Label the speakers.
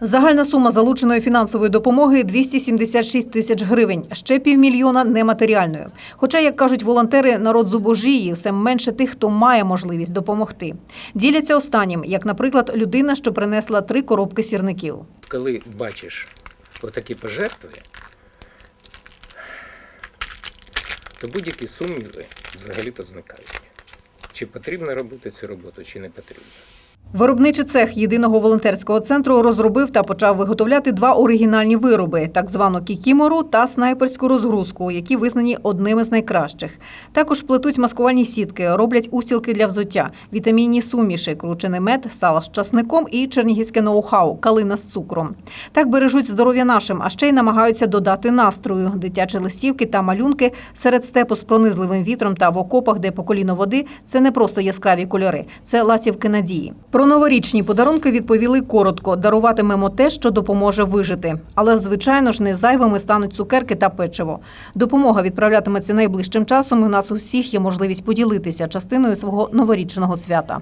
Speaker 1: Загальна сума залученої фінансової допомоги 276 тисяч гривень, ще півмільйона нематеріальної. Хоча, як кажуть волонтери, народ зубожіє, все менше тих, хто має можливість допомогти. Діляться останнім, як, наприклад, людина, що принесла три коробки сірників.
Speaker 2: коли бачиш отакі пожертви, то будь-які сумніви взагалі-то зникають. Чи потрібно робити цю роботу, чи не потрібно.
Speaker 1: Виробничий цех єдиного волонтерського центру розробив та почав виготовляти два оригінальні вироби: так звану кікімору та снайперську розгрузку, які визнані одними з найкращих. Також плетуть маскувальні сітки, роблять устілки для взуття, вітамінні суміші, кручений мед, сало з часником і чернігівське ноу-хау калина з цукром. Так бережуть здоров'я нашим, а ще й намагаються додати настрою. Дитячі листівки та малюнки серед степу з пронизливим вітром та в окопах, де по коліно води, це не просто яскраві кольори, це ласівки надії. Про новорічні подарунки відповіли коротко: даруватимемо те, що допоможе вижити. Але, звичайно ж, не зайвими стануть цукерки та печиво. Допомога відправлятиметься найближчим часом. і У нас у всіх є можливість поділитися частиною свого новорічного свята.